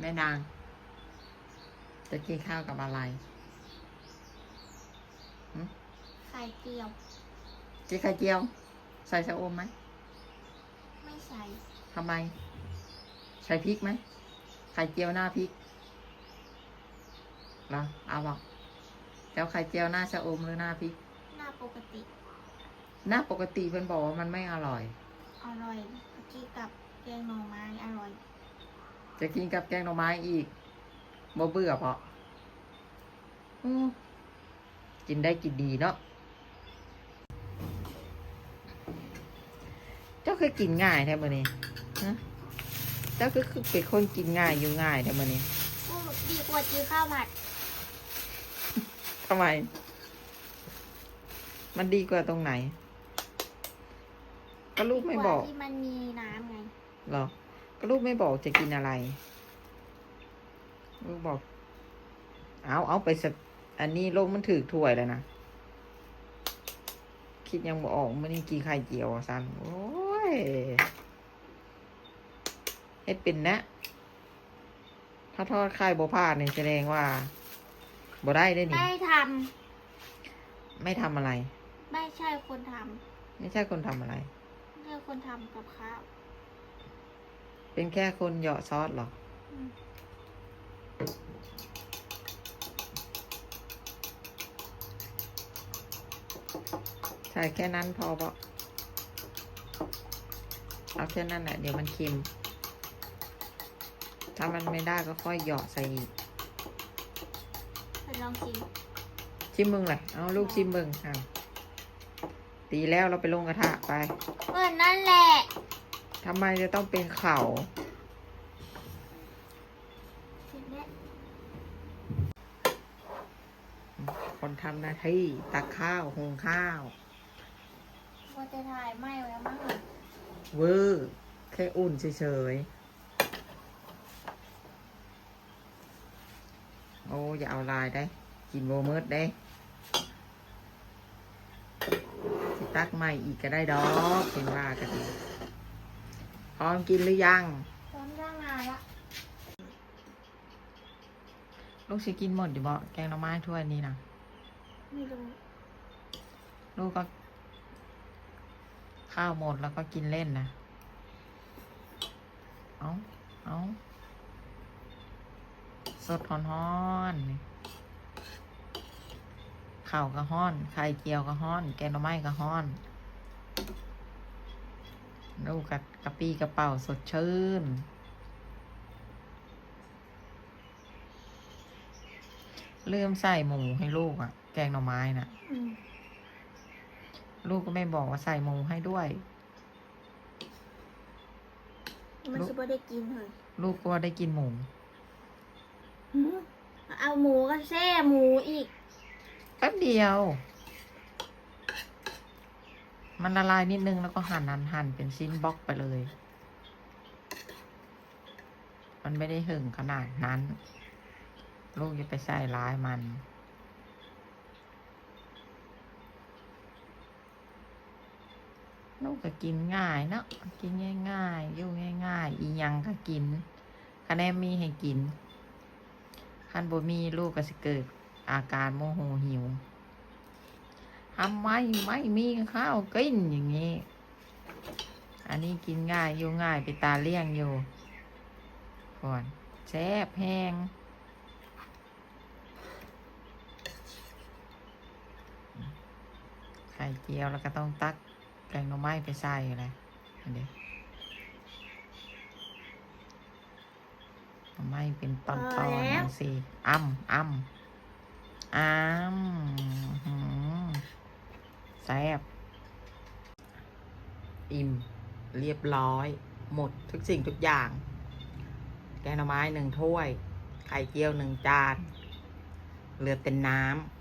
แม่นาง จะกินข้าวกับอะไรไข่เจียวกินไข่เจียว ใส่ชะอมไหม ไม่ใส่ทำไม ใส่พริกไหม ไข่เจียวหน้าพริกเหรอเอาบอกเจ้าไข่เจียวหน้าชะอมหรือหน้าพริก หน้าปกติ หน้าปกติเป็นบอกว่ามันไม่อร่อย อร่อยกินกับแกงหน่อไม้อร่อย จะกินกับแกงหน่อไม้อีกบ่เบื่อเพราะอืมกินได้กินดีเนาะ เจ้าเคยกินง่ายแท้มื่อนี้ฮะเจ้าคือคือเป็นคนกินง่ายอยู่ง่ายแท้มื่อนี้อู้ดีกว่าจือข้าวผัดทำไม มันดีกว่าตรงไหน ก็ลูกไม่บอกดีว่าที่มันมีน้ำไงเหรอก็ ลูกไม่บอกจะกินอะไร ลูกบอก เอาเอาไปสักอันนี้โลกมันถือถ้วยแล้วนะ คิดยังบอกออกไม่ได้กินไข่เจียวอะสันโอ้ยเฮ็ดเป็นนะ ถ้าทอดไข่บ่พลาดเนี่ยแสดงว่าบ่ได้ได้นี่ ไม่ทไม่ทำอะไรำไม่ใช่คนทไม่ใช่คนทำอะไรำไม่ใช่คนทำกับข้าว เป็นแค่คนเหยาะซอสเหรออืมใช่แค่นั้นพอปะเอาแค่นั้นแหละเดี๋ยวมันเค็ม ถ้ามันไม่ได้ก็ค่อยเหยาะใส่อีกไปลองชิม ชิมมึงเลยเอาลูกชิมมึงอะตีแล้วเราไปลงกระทะไปเออนั่นแหละ ทำไมจะต้องเป็นเข่าเสร็จแล้วคนทำหน้าที่ตักข้าวหุงข้าวว่าจะถ่ายไม่แล้วมั้งเวอร์แค่อุ่นเฉยๆ โอ้อย่าเอาลายได้ กินโบเมิร์ดได้สิตักใหม่อีกก็ได้ดอกเป็นว่ากันดี พร้อมกินหรือยัง พร้อมร่างงานละลูกสิกินหมดอยู่บ่แกงหน่อไม้ถ้วยนี้นะไม่รู้ลูกก็ ข้าวหมดแล้วก็กินเล่นนะเอาเอาสดฮ้อนๆนี่ข้าวก็ฮ้อน ไข่เจียวก็ฮ้อน แกงหน่อไม้ก็ฮ้อน ลูกกับกระปีกระเป๋าสดชื่น เริ่มใส่หมูให้ลูกอะแกงหน่อไม้น่ะอืมลูกก็ไม่บอกว่าใส่หมูให้ด้วย มันจะไม่ได้กินเลยลูกก็ได้กินหมูหืมเอาหมูก็แซ่หมูอีก แป๊บเดียว มันละลายนิดนึงแล้วก็หั่นหั่นหั่นเป็นชิ้นบล็อกไปเลย มันไม่ได้หึงขนาดนั้น ลูกอย่าไปใส่ร้ายมัน ลูกก็กินง่ายเนาะกินง่ายๆอยู่ง่าย ๆ อีหยังก็กินคะแนนมีให้กินคันบ่มีลูกก็สิเกิดอาการโมโหหิว ทำไมไม่มีข้าวกินอย่างนี้ อันนี้กินง่ายอยู่ง่ายไปตาเลี่ยงอยู่ ก่อนแซ่บแห้งไข่เจียวแล้วก็ต้องตักแกงหน่อไม้ไปใส่เลยอันเดียวหน่อไม้เป็นตอนๆอย่างสิอ้ำอ้ำอ้ำหืมแซ่บ อิ่ม เรียบร้อย หมดทุกสิ่งทุกอย่าง แกงหน่อไม้หนึ่งถ้วย ไข่เจียวหนึ่งจาน เหลือเป็นน้ำ